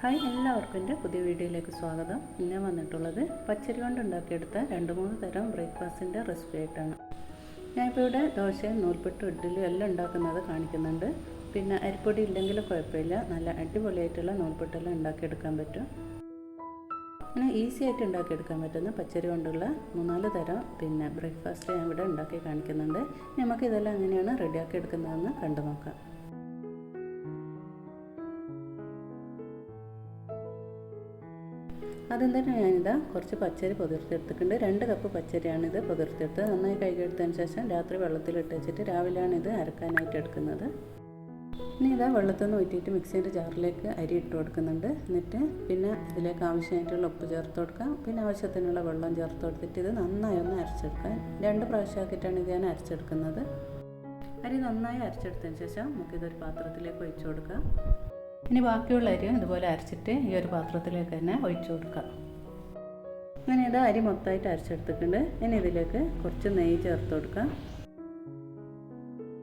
Hi എല്ലാവർക്കും എന്റെ പുതിയ വീഡിയോയിലേക്ക് സ്വാഗതം. ഇന്ന് വന്നിട്ടുള്ളത് പച്ചരി കൊണ്ട് ഉണ്ടാക്കിയെടുത്ത രണ്ട് മൂന്ന് തരം ബ്രേക്ക്ഫാസ്റ്റിന്റെ റെസിപ്പി ആയിട്ടാണ്. ഞാനിപ്പോൾ ഇവിടെ ദോശയും നൂൽപ്പെട്ടും ഇഡ്ഡലിയും എല്ലാം ഉണ്ടാക്കുന്നത് കാണിക്കുന്നുണ്ട്. പിന്നെ അരിപ്പൊടി ഇല്ലെങ്കിൽ കുഴപ്പമില്ല. നല്ല അടിപൊളിയായിട്ടുള്ള നൂൽപ്പെട്ടെല്ലാം ഉണ്ടാക്കിയെടുക്കാൻ പറ്റും. അങ്ങനെ ഈസി ആയിട്ട് ഉണ്ടാക്കിയെടുക്കാൻ പറ്റുന്ന പച്ചരി കൊണ്ടുള്ള മൂന്നാൽ തരം പിന്നെ ബ്രേക്ക്ഫാസ്റ്റ് ഞാൻ ഇവിടെ ഉണ്ടാക്കി കാണിക്കുന്നുണ്ട്. നമുക്ക് ഇതെല്ലാം എങ്ങനെയാണ് റെഡിയാക്കി എടുക്കുന്നതെന്ന് കണ്ടു നോക്കാം തന്നെ ഞാനിതാ കുറച്ച് പച്ചരി പുതിർത്തെടുത്തിട്ടുണ്ട് രണ്ട് കപ്പ് പച്ചരിയാണിത് പുതിർത്തെടുത്ത് നന്നായി കഴുകിയെടുത്തതിന് ശേഷം രാത്രി വെള്ളത്തിലിട്ട് വെച്ചിട്ട് രാവിലെയാണിത് അരക്കാനായിട്ട് എടുക്കുന്നത്. ഇനി ഇതാ വെള്ളത്തിൽ നിന്ന് ഊറ്റിയിട്ട് മിക്സിന്റെ ജാറിലേക്ക് അരി ഇട്ട് കൊടുക്കുന്നുണ്ട്. എന്നിട്ട് പിന്നെ ഇതിലേക്ക് ആവശ്യമായിട്ടുള്ള ഉപ്പ് ചേർത്ത് കൊടുക്കാം. പിന്നെ ആവശ്യത്തിനുള്ള വെള്ളം ചേർത്ത് കൊടുത്തിട്ട് ഇത് നന്നായി ഒന്ന് അരച്ചെടുക്കാം. രണ്ട് പ്രാവശ്യമാക്കിയിട്ടാണ് ഇത് ഞാൻ അരച്ചെടുക്കുന്നത്. അരി നന്നായി അരച്ചെടുത്തതിന് ശേഷം നമുക്കിതൊരു പാത്രത്തിലേക്ക് ഒഴിച്ചു കൊടുക്കാം. ഇനി ബാക്കിയുള്ള അരി ഇതുപോലെ അരച്ചിട്ട് ഈ ഒരു പാത്രത്തിലേക്ക് തന്നെ ഒഴിച്ചു കൊടുക്കാം. അങ്ങനെ ഇത് അരി മൊത്തമായിട്ട് അരച്ചെടുത്തിട്ടുണ്ട്. ഇനി ഇതിലേക്ക് കുറച്ച് നെയ്യ് ചേർത്ത് കൊടുക്കാം.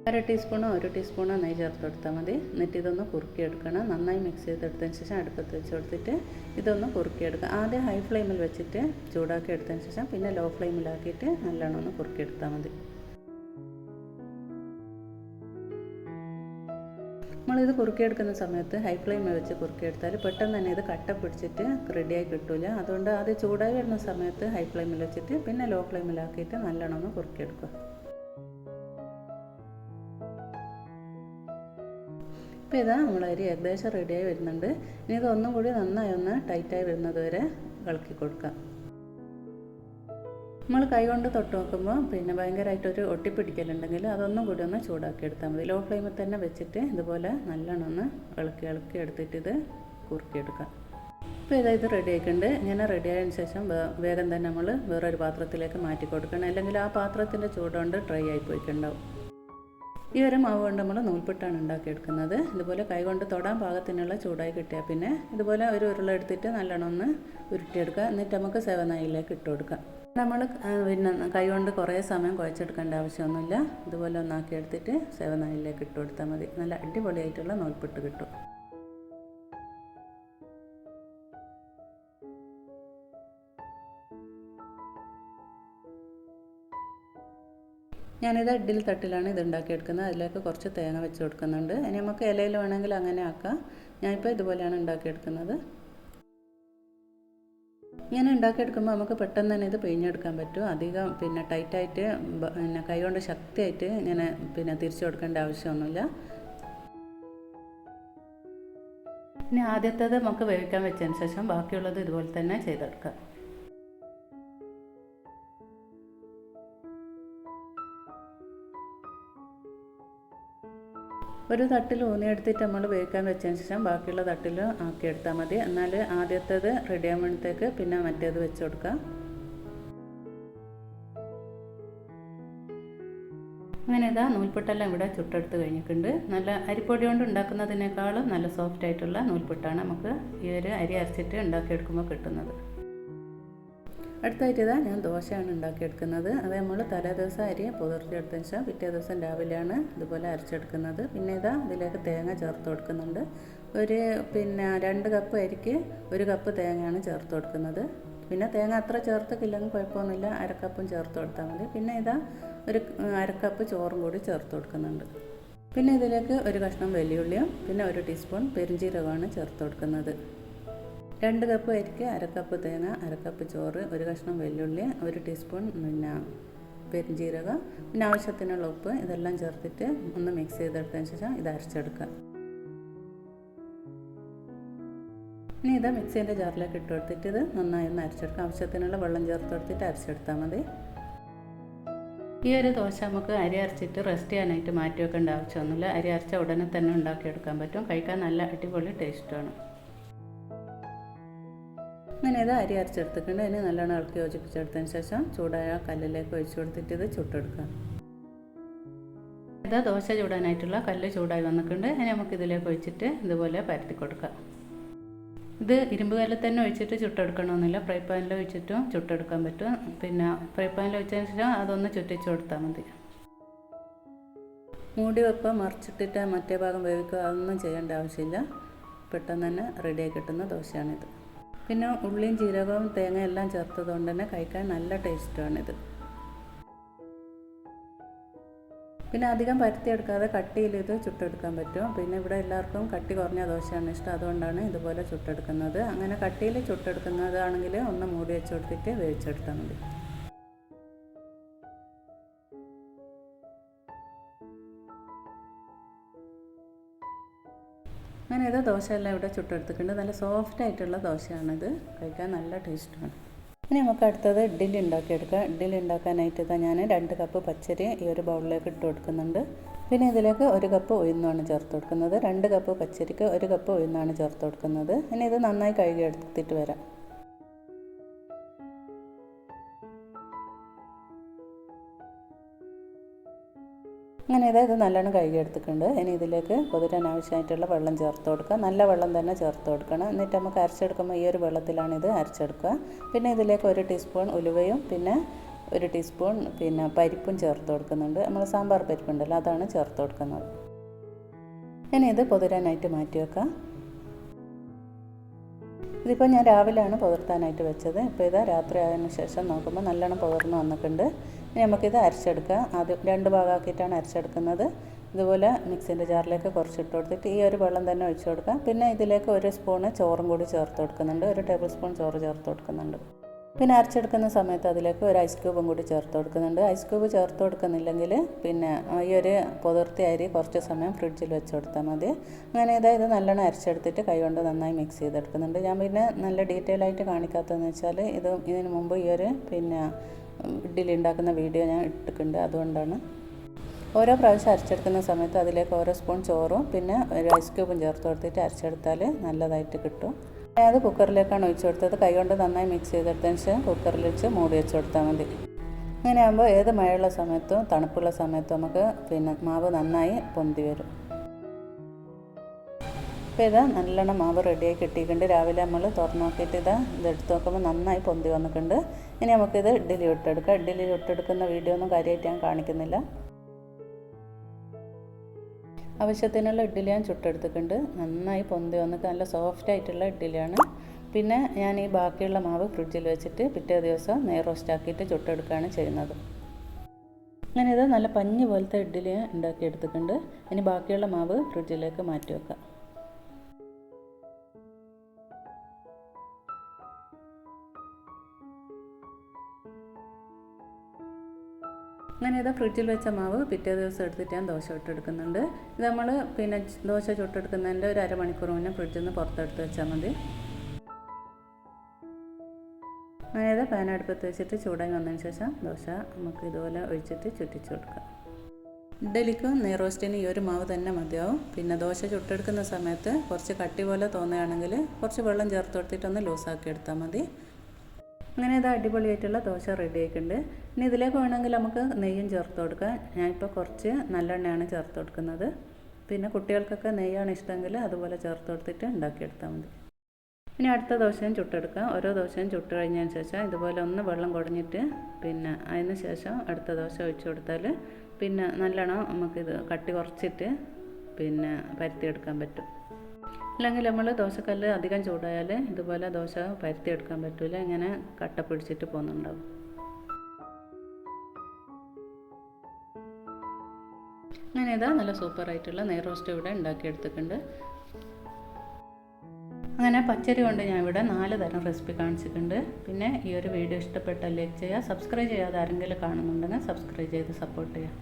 അര ടീസ്പൂണോ ഒരു ടീസ്പൂണോ നെയ്യ് ചേർത്ത് കൊടുത്താൽ മതി. എന്നിട്ട് ഇതൊന്ന് കുറുക്കിയെടുക്കണം. നന്നായി മിക്സ് ചെയ്തെടുത്തതിന് ശേഷം അടുപ്പത്ത് വെച്ച് കൊടുത്തിട്ട് ഇതൊന്ന് കുറുക്കിയെടുക്കുക ആദ്യം ഹൈ ഫ്ലെയിമിൽ വെച്ചിട്ട് ചൂടാക്കി എടുത്തതിന് ശേഷം പിന്നെ ലോ ഫ്ലെയിമിലാക്കിയിട്ട് നല്ലോണം ഒന്ന് കുറുക്കിയെടുത്താൽ മതി. നമ്മളിത് കുറുക്കിയെടുക്കുന്ന സമയത്ത് ഹൈ ഫ്ലെയിമിൽ വെച്ച് കുറുക്കിയെടുത്താൽ പെട്ടെന്ന് തന്നെ ഇത് കട്ട പിടിച്ചിട്ട് റെഡിയായി കിട്ടില്ല അതുകൊണ്ട് അത് ചൂടായി വരുന്ന സമയത്ത് ഹൈ ഫ്ലെയിമിൽ വെച്ചിട്ട് പിന്നെ ലോ ഫ്ലെയിമിലാക്കിയിട്ട് നല്ലോണം ഒന്ന് കുറുക്കിയെടുക്കുക. ഇപ്പോൾ ഇതാ നമ്മൾ അരി ഏകദേശം റെഡിയായി വരുന്നുണ്ട്. ഇനി ഇതൊന്നും കൂടി നന്നായി ഒന്ന് ടൈറ്റായി വരുന്നത് വരെ ഇളക്കി കൊടുക്കാം നമ്മൾ കൈകൊണ്ട് തൊട്ട് നോക്കുമ്പോൾ പിന്നെ ഭയങ്കരമായിട്ടൊരു ഒട്ടിപ്പിടിക്കലുണ്ടെങ്കിൽ അതൊന്നും കൂടി ഒന്ന് ചൂടാക്കി എടുത്താൽ മതി. ലോ ഫ്ലെയിമിൽ തന്നെ വെച്ചിട്ട് ഇതുപോലെ നല്ലോണം ഒന്ന് ഇളക്കി ഇളക്കി എടുത്തിട്ട് ഇത് കുറുക്കിയെടുക്കാം. ഇപ്പോൾ ഇതാ ഇത് റെഡി ആയിട്ടുണ്ട്. ഇങ്ങനെ റെഡി ആയതിനു ശേഷം വേഗം തന്നെ നമ്മൾ വേറൊരു പാത്രത്തിലേക്ക് മാറ്റി കൊടുക്കണം. അല്ലെങ്കിൽ ആ പാത്രത്തിന്റെ ചൂടുകൊണ്ട് ഡ്രൈ ആയി പോയിട്ടുണ്ടാവും ഈ ഒരു മാവ് കൊണ്ട് നമ്മൾ നൂൽപ്പെട്ടാണ് ഉണ്ടാക്കിയെടുക്കുന്നത്. ഇതുപോലെ കൈകൊണ്ട് തൊടാൻ പാകത്തിനുള്ള ചൂടായി കിട്ടിയാൽ പിന്നെ ഇതുപോലെ ഒരു ഉരുള എടുത്തിട്ട് നല്ലോണം ഒന്ന് ഉരുട്ടിയെടുക്കുക. എന്നിട്ട് നമുക്ക് സെവനായിലേക്ക് ഇട്ട് കൊടുക്കാം. നമ്മൾ പിന്നെ കൈകൊണ്ട് കുറേ സമയം കുഴച്ചെടുക്കേണ്ട ആവശ്യമൊന്നുമില്ല. ഇതുപോലെ ഒന്നാക്കി എടുത്തിട്ട് സേവനായിലേക്ക് ഇട്ട് കൊടുത്താൽ മതി. നല്ല അടിപൊളിയായിട്ടുള്ള നൂൽപ്പിട്ട് കിട്ടും. ഞാനിത് ഇഡ്ഡലി തട്ടിലാണ് ഇത് ഉണ്ടാക്കിയെടുക്കുന്നത്. അതിലേക്ക് കുറച്ച് തേങ്ങ വെച്ച് കൊടുക്കുന്നുണ്ട്. ഇനി നമുക്ക് ഇലയിൽ വേണമെങ്കിൽ അങ്ങനെ ആക്കാം. ഞാനിപ്പോൾ ഇതുപോലെയാണ് ഉണ്ടാക്കിയെടുക്കുന്നത്. ഇങ്ങനെ ഉണ്ടാക്കിയെടുക്കുമ്പോൾ നമുക്ക് പെട്ടെന്ന് തന്നെ ഇത് പിഴിഞ്ഞെടുക്കാൻ പറ്റും. അധികം പിന്നെ ടൈറ്റായിട്ട് പിന്നെ കൈകൊണ്ട് ശക്തിയായിട്ട് ഇങ്ങനെ പിന്നെ തിരിച്ചു കൊടുക്കേണ്ട ആവശ്യമൊന്നുമില്ല. ഇനി ആദ്യത്തേത് നമുക്ക് വേവിക്കാൻ വെച്ചതിന് ശേഷം ബാക്കിയുള്ളത് ഇതുപോലെ തന്നെ ചെയ്തെടുക്കാം. ഒരു തട്ടിൽ ഊന്നിയെടുത്തിട്ട് നമ്മൾ വേവിക്കാൻ വെച്ചതിന് ശേഷം ബാക്കിയുള്ള തട്ടിൽ ആക്കിയെടുത്താൽ മതി. എന്നാൽ ആദ്യത്തേത് റെഡി ആകുമ്പോഴത്തേക്ക് പിന്നെ മറ്റേത് വെച്ച് കൊടുക്കാം. അങ്ങനെ ഇതാ നൂൽപുട്ടെല്ലാം ഇവിടെ ചുട്ടെടുത്ത് കഴിഞ്ഞിട്ടുണ്ട്. നല്ല അരിപ്പൊടി കൊണ്ട് ഉണ്ടാക്കുന്നതിനേക്കാളും നല്ല സോഫ്റ്റ് ആയിട്ടുള്ള നൂൽപുട്ടാണ് നമുക്ക് ഈ ഒരു അരി അരച്ചിട്ട് ഉണ്ടാക്കിയെടുക്കുമ്പോൾ കിട്ടുന്നത്. അടുത്തായിട്ട് ഇതാ ഞാൻ ദോശയാണ് ഉണ്ടാക്കിയെടുക്കുന്നത്. അത് നമ്മൾ തലേ ദിവസം അരി പുതിർത്തിയെടുത്തതിന് ശേഷം പിറ്റേ ദിവസം രാവിലെയാണ് ഇതുപോലെ അരച്ചെടുക്കുന്നത്. പിന്നെ ഇതാ ഇതിലേക്ക് തേങ്ങ ചേർത്ത് കൊടുക്കുന്നുണ്ട്. ഒരു പിന്നെ രണ്ട് കപ്പ് അരിക്ക് ഒരു കപ്പ് തേങ്ങയാണ് ചേർത്ത് കൊടുക്കുന്നത്. പിന്നെ തേങ്ങ അത്ര ചേർത്തിട്ടില്ലെങ്കിൽ കുഴപ്പമൊന്നുമില്ല. അരക്കപ്പും ചേർത്ത് കൊടുത്താൽ മതി. പിന്നെ ഇതാ ഒരു അരക്കപ്പ് ചോറും കൂടി ചേർത്ത് കൊടുക്കുന്നുണ്ട്. പിന്നെ ഇതിലേക്ക് ഒരു കഷ്ണം വെല്ലുള്ളിയും പിന്നെ ഒരു ടീസ്പൂൺ പെരിഞ്ചീരകമാണ് ചേർത്ത് കൊടുക്കുന്നത്. രണ്ട് കപ്പ് അരിക്ക് അരക്കപ്പ് തേങ്ങ അരക്കപ്പ് ചോറ് ഒരു കഷ്ണം വെല്ലുള്ളി ഒരു ടീസ്പൂൺ പിന്നെ പെരുംജീരകം പിന്നെ ആവശ്യത്തിനുള്ള ഉപ്പ്. ഇതെല്ലാം ചേർത്തിട്ട് ഒന്ന് മിക്സ് ചെയ്തെടുത്തതിന് ശേഷം ഇത് അരച്ചെടുക്കുക. ഇനി ഇത് മിക്സീന്റെ ജാറിലേക്ക് ഇട്ട് കൊടുത്തിട്ട് ഇത് നന്നായി ഒന്ന് അരച്ചെടുക്കുക. ആവശ്യത്തിനുള്ള വെള്ളം ചേർത്ത് കൊടുത്തിട്ട് അരച്ചെടുത്താൽ മതി. ഈ ഒരു ദോശ നമുക്ക് അരി അരച്ചിട്ട് റെസ്റ്റ് ചെയ്യാനായിട്ട് മാറ്റി വെക്കേണ്ട ആവശ്യമൊന്നുമില്ല. അരി അരച്ച ഉടനെ തന്നെ ഉണ്ടാക്കിയെടുക്കാൻ പറ്റും. കഴിക്കാൻ നല്ല അടിപൊളി ടേസ്റ്റാണ് അങ്ങനെ ഇത് അരി അരച്ചെടുത്തിട്ടുണ്ട്. അതിന് നല്ലോണം ഇളക്കി യോജിപ്പിച്ചെടുത്തതിന് ശേഷം ചൂടായ കല്ലിലേക്ക് ഒഴിച്ചു കൊടുത്തിട്ട് ഇത് ചുട്ടെടുക്കാം. ഇതാ ദോശ ചൂടാനായിട്ടുള്ള കല്ല് ചൂടായി വന്നിട്ടുണ്ട്. അതിന് നമുക്ക് ഇതിലേക്ക് ഒഴിച്ചിട്ട് ഇതുപോലെ പരത്തി കൊടുക്കാം. ഇത് ഇരുമ്പ് കല്ലിൽ തന്നെ ഒഴിച്ചിട്ട് ചുട്ടെടുക്കണമെന്നില്ല. ഫ്രൈ പാനിൽ ഒഴിച്ചിട്ടും ചുട്ടെടുക്കാൻ പറ്റും. പിന്നെ ഫ്രൈ പാനിൽ ഒഴിച്ചതിന് ശേഷം അതൊന്ന് ചുറ്റിച്ച് കൊടുത്താൽ മതി. മൂടി വെപ്പ് മറിച്ചിട്ടിട്ട് മറ്റേ ഭാഗം വേവിക്കുക അതൊന്നും ചെയ്യേണ്ട ആവശ്യമില്ല. പെട്ടെന്ന് തന്നെ റെഡിയായി കിട്ടുന്ന ദോശയാണിത്. പിന്നെ ഉള്ളിയും ജീരകവും തേങ്ങയും എല്ലാം ചേർത്തത് കൊണ്ട് തന്നെ കഴിക്കാൻ നല്ല ടേസ്റ്റാണിത്. പിന്നെ അധികം പരത്തിയെടുക്കാതെ കട്ടിയിൽ ഇത് ചുട്ടെടുക്കാൻ പറ്റും. പിന്നെ ഇവിടെ എല്ലാവർക്കും കട്ടി കുറഞ്ഞ ദോശയാണ് ഇഷ്ടം. അതുകൊണ്ടാണ് ഇതുപോലെ ചുട്ടെടുക്കുന്നത്. അങ്ങനെ കട്ടിയിൽ ചുട്ടെടുക്കുന്നതാണെങ്കിൽ ഒന്ന് മൂടി വെച്ച് കൊടുത്തിട്ട് വേവിച്ചെടുത്താൽ മതി. അങ്ങനെ ഇത് ദോശയെല്ലാം ഇവിടെ ചുട്ടെടുത്തിട്ടുണ്ട്. നല്ല സോഫ്റ്റ് ആയിട്ടുള്ള ദോശയാണിത്. കഴിക്കാൻ നല്ല ടേസ്റ്റാണ് ഇനി നമുക്ക് അടുത്തത് ഇഡ്ഡലി ഉണ്ടാക്കിയെടുക്കാം. ഇഡ്ഡലി ഉണ്ടാക്കാനായിട്ട് ഇതാ ഞാൻ രണ്ട് കപ്പ് പച്ചരി ഈ ഒരു ബൗളിലേക്ക് ഇട്ട് കൊടുക്കുന്നുണ്ട്. പിന്നെ ഇതിലേക്ക് ഒരു കപ്പ് ഉഴുന്നാണ് ചേർത്ത് കൊടുക്കുന്നത്. രണ്ട് കപ്പ് പച്ചരിക്ക് ഒരു കപ്പ് ഉഴുന്നാണ് ചേർത്ത് കൊടുക്കുന്നത്. ഇനി ഇത് നന്നായി കഴുകി എടുത്തിട്ട് വരാം. അങ്ങനെ ഇതാ നല്ലോണം കഴുകി എടുത്തിട്ടുണ്ട്. ഇനി ഇതിലേക്ക് കുതിരാൻ ആവശ്യമായിട്ടുള്ള വെള്ളം ചേർത്ത് കൊടുക്കുക. നല്ല വെള്ളം തന്നെ ചേർത്ത് കൊടുക്കണം. എന്നിട്ട് നമുക്ക് അരച്ചെടുക്കുമ്പോൾ ഈ ഒരു വെള്ളത്തിലാണ് ഇത് അരച്ചെടുക്കുക. പിന്നെ ഇതിലേക്ക് ഒരു ടീസ്പൂൺ ഉലുവയും പിന്നെ ഒരു ടീസ്പൂൺ പിന്നെ പരിപ്പും ചേർത്ത് കൊടുക്കുന്നുണ്ട്. നമ്മൾ സാമ്പാർ പരിപ്പുണ്ടല്ലോ അതാണ് ചേർത്ത് കൊടുക്കുന്നത്. ഇനി ഇത് പൊതിരാനായിട്ട് മാറ്റി വെക്കാം ഇതിപ്പോൾ ഞാൻ രാവിലെയാണ് പകർത്താനായിട്ട് വെച്ചത്. ഇപ്പോൾ ഇത് രാത്രി ആയതിനു ശേഷം നോക്കുമ്പോൾ നല്ലോണം പുതിർന്ന് വന്നിട്ടുണ്ട്. ഇനി നമുക്കിത് അരച്ചെടുക്കാം. ആദ്യം രണ്ട് ഭാഗമാക്കിയിട്ടാണ് അരച്ചെടുക്കുന്നത്. ഇതുപോലെ മിക്സിന്റെ ജാറിലേക്ക് കുറച്ച് ഇട്ട് കൊടുത്തിട്ട് ഈ ഒരു വെള്ളം തന്നെ ഒഴിച്ചു കൊടുക്കാം. പിന്നെ ഇതിലേക്ക് ഒരു സ്പൂണ് ചോറും കൂടി ചേർത്ത് കൊടുക്കുന്നുണ്ട്. ഒരു ടേബിൾ സ്പൂൺ ചോറ് ചേർത്ത് കൊടുക്കുന്നുണ്ട്. പിന്നെ അരച്ചെടുക്കുന്ന സമയത്ത് അതിലേക്ക് ഒരു ഐസ് ക്യൂബും കൂടി ചേർത്ത് കൊടുക്കുന്നുണ്ട്. ഐസ് ക്യൂബ് ചേർത്ത് കൊടുക്കുന്നില്ലെങ്കിൽ പിന്നെ ഈ ഒരു പുതിർത്തി അരി കുറച്ച് സമയം ഫ്രിഡ്ജിൽ വെച്ച് കൊടുത്താൽ മതി. അങ്ങനെ ഇതാ ഇത് നല്ലോണം അരച്ചെടുത്തിട്ട് കൈകൊണ്ട് നന്നായി മിക്സ് ചെയ്തെടുക്കുന്നുണ്ട്. ഞാൻ പിന്നെ നല്ല ഡീറ്റെയിൽ ആയിട്ട് കാണിക്കാത്തതെന്ന് വെച്ചാൽ ഇത് ഇതിന് മുമ്പ് ഈ ഒരു പിന്നെ ഇഡ്ഡലി ഉണ്ടാക്കുന്ന വീഡിയോ ഞാൻ ഇട്ടിട്ടുണ്ട്. അതുകൊണ്ടാണ്. ഓരോ പ്രാവശ്യം അരച്ചെടുക്കുന്ന സമയത്ത് അതിലേക്ക് ഓരോ സ്പൂൺ ചോറും പിന്നെ ഒരു ഐസ് ക്യൂബും ചേർത്ത് കൊടുത്തിട്ട് അരച്ചെടുത്താൽ നല്ലതായിട്ട് കിട്ടും. അത് കുക്കറിലേക്കാണ് ഒഴിച്ചു കൊടുത്തത്. കൈകൊണ്ട് നന്നായി മിക്സ് ചെയ്തെടുത്തതിന് ശേഷം കുക്കറിൽ വെച്ച് മൂടി വെച്ച് കൊടുത്താൽ മതി. അങ്ങനെ ആകുമ്പോൾ ഏത് മഴയുള്ള സമയത്തും തണുപ്പുള്ള സമയത്തും നമുക്ക് പിന്നെ മാവ് നന്നായി പൊന്തി വരും. അപ്പോൾ ഇതാ നല്ലോണം മാവ് റെഡിയായി കിട്ടിയിട്ടുണ്ട്. രാവിലെ നമ്മൾ തുറന്നു നോക്കിയിട്ട് ഇതാ ഇതെടുത്ത് നോക്കുമ്പോൾ നന്നായി പൊന്തി വന്നിട്ടുണ്ട്. ഇനി നമുക്കിത് ഇഡ്ഡലി ഇട്ടെടുക്കാം ഇഡ്ഡലി ഇട്ടെടുക്കുന്ന വീഡിയോ ഒന്നും കാര്യമായിട്ട് ഞാൻ കാണിക്കുന്നില്ല. ആവശ്യത്തിനുള്ള ഇഡ്ഡലി ഞാൻ ചുട്ടെടുത്തിട്ടുണ്ട്. നന്നായി പൊന്തി വന്നിട്ട് നല്ല സോഫ്റ്റ് ആയിട്ടുള്ള ഇഡ്ഡലിയാണ്. പിന്നെ ഞാൻ ഈ ബാക്കിയുള്ള മാവ് ഫ്രിഡ്ജിൽ വെച്ചിട്ട് പിറ്റേ ദിവസം നെയ് റോസ്റ്റാക്കിയിട്ട് ചുട്ടെടുക്കുകയാണ് ചെയ്യുന്നത്. അങ്ങനെ ഇത് നല്ല പഞ്ഞ് പോലത്തെ ഇഡ്ഡലി ഉണ്ടാക്കിയെടുത്തിട്ടുണ്ട്. ഇനി ബാക്കിയുള്ള മാവ് ഫ്രിഡ്ജിലേക്ക് മാറ്റി വെക്കാം. അങ്ങനെ ഇത് ഫ്രിഡ്ജിൽ വെച്ച മാവ് പിറ്റേ ദിവസം എടുത്തിട്ട് ഞാൻ ദോശ ചുട്ടെടുക്കുന്നുണ്ട്. ഇത് നമ്മൾ പിന്നെ ദോശ ചുട്ടെടുക്കുന്നതിന്റെ ഒരു അരമണിക്കൂർ മുന്നേ ഫ്രിഡ്ജിൽ നിന്ന് പുറത്തെടുത്ത് വെച്ചാൽ മതി. പാൻ അടുപ്പത്ത് വെച്ചിട്ട് ചൂടായി വന്നതിന് ശേഷം ദോശ നമുക്ക് ഇതുപോലെ ഒഴിച്ചിട്ട് ചുറ്റിച്ചു കൊടുക്കാം. ഇഡ്ഡലിക്കും നെയ്റോസ്റ്റിനും ഈ ഒരു മാവ് തന്നെ മതിയാവും. പിന്നെ ദോശ ചുട്ടെടുക്കുന്ന സമയത്ത് കുറച്ച് കട്ടി പോലെ തോന്നുകയാണെങ്കിൽ കുറച്ച് വെള്ളം ചേർത്ത് കൊടുത്തിട്ടൊന്ന് ലൂസാക്കി എടുത്താൽ മതി. അങ്ങനെ ഇത് അടിപൊളിയായിട്ടുള്ള ദോശ റെഡി ആയിട്ടുണ്ട് ഇനി ഇതിലേക്ക് വേണമെങ്കിൽ നമുക്ക് നെയ്യും ചേർത്ത് കൊടുക്കാം. ഞാനിപ്പോൾ കുറച്ച് നല്ലെണ്ണയാണ് ചേർത്ത് കൊടുക്കുന്നത്. പിന്നെ കുട്ടികൾക്കൊക്കെ നെയ്യാണ് ഇഷ്ടമെങ്കിൽ അതുപോലെ ചേർത്ത് കൊടുത്തിട്ട് ഉണ്ടാക്കിയെടുത്താൽ മതി. ഇനി അടുത്ത ദോശയും ചുട്ടെടുക്കാം. ഓരോ ദോശയും ചുട്ട് കഴിഞ്ഞതിന് ശേഷം ഇതുപോലെ ഒന്ന് വെള്ളം കുടഞ്ഞിട്ട് പിന്നെ അതിന് ശേഷം അടുത്ത ദോശ ഒഴിച്ചു കൊടുത്താൽ പിന്നെ നല്ലോണം നമുക്കിത് കട്ടി കുറച്ചിട്ട് പിന്നെ പരത്തിയെടുക്കാൻ പറ്റും. അല്ലെങ്കിൽ നമ്മൾ ദോശക്കല്ല് അധികം ചൂടായാൽ ഇതുപോലെ ദോശ പരത്തിയെടുക്കാൻ പറ്റില്ല ഇങ്ങനെ കട്ട പിടിച്ചിട്ട് പോകുന്നുണ്ടാവും. അങ്ങനെ ഇതാ നല്ല സൂപ്പർ ആയിട്ടുള്ള നെയ് റോസ്റ്റ് ഇവിടെ ഉണ്ടാക്കിയെടുത്തിട്ടുണ്ട്. അങ്ങനെ പച്ചരി കൊണ്ട് ഞാൻ ഇവിടെ നാല് തരം റെസിപ്പി കാണിച്ചിട്ടുണ്ട്. പിന്നെ ഈ ഒരു വീഡിയോ ഇഷ്ടപ്പെട്ടാൽ ലൈക്ക് ചെയ്യുക സബ്സ്ക്രൈബ് ചെയ്യാതെ ആരെങ്കിലും കാണുന്നുണ്ടെങ്കിൽ സബ്സ്ക്രൈബ് ചെയ്ത് സപ്പോർട്ട് ചെയ്യുക.